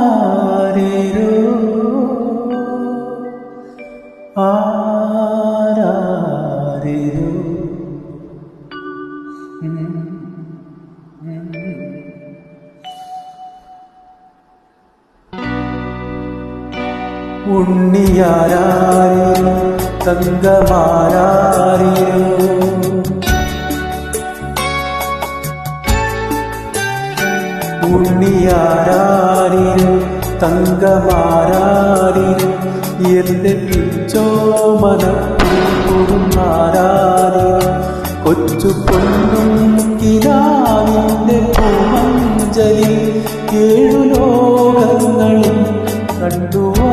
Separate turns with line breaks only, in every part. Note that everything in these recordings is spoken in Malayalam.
ആരാരിരോ ആരാരിരോ ഉണ്ണിയാരാരിരോ തങ്കമാരാരിരോ ഉണ്ണിയാരാരിരും തങ്കമാരാരിരും എന്റെ പിച്ചോമനൂറുമാരാരിരും കൊച്ചു പൊന്നും കിനാവിന്റെ പൂമഞ്ചലി ഏഴു ലോകങ്ങളും കണ്ടുവാ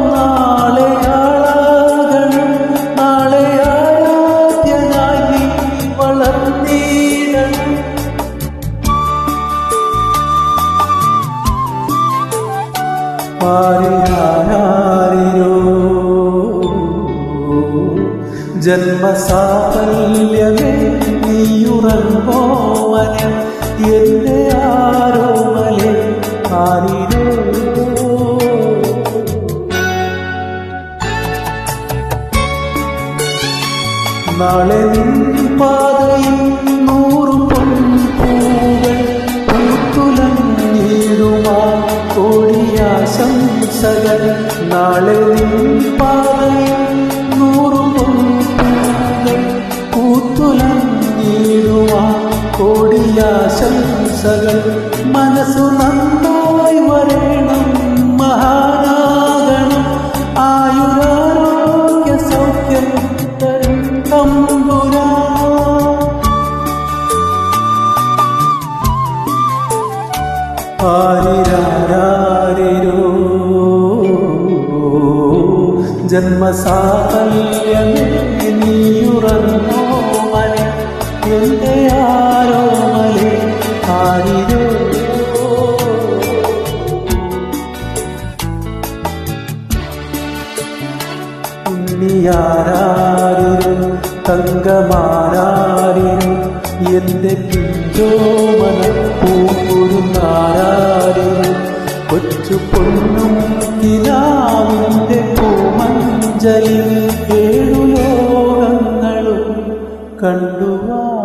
ആരിരോ നാളെ പാതയിൽ നൂറു പൊൻപൂകൾ പൂത്തുലഞ്ഞിടുമാ കോടിയാശംസകൾ നാളെ പാതയിൽ നൂറു പൊൻപൂകൾ പൂത്തുലഞ്ഞിടുമാ കോടിയാശംസകൾ മനസ്സു നന്നായി വരേണം. മഹാനാഗണം ആയുരാരോഗ്യ സൗഖ്യം തമ്പുരാ. ആരിരാരിരോ ജന്മസാഫല്യമേ നീയുറങ്ങോ മനെ എന്റെ ആരോമലെ ആരിരോ ഉണ്ണിയാരാരിരും തങ്കമാരാരിരും എന്റെ പിഞ്ചോമന കൊച്ചു കണ്ടുവാ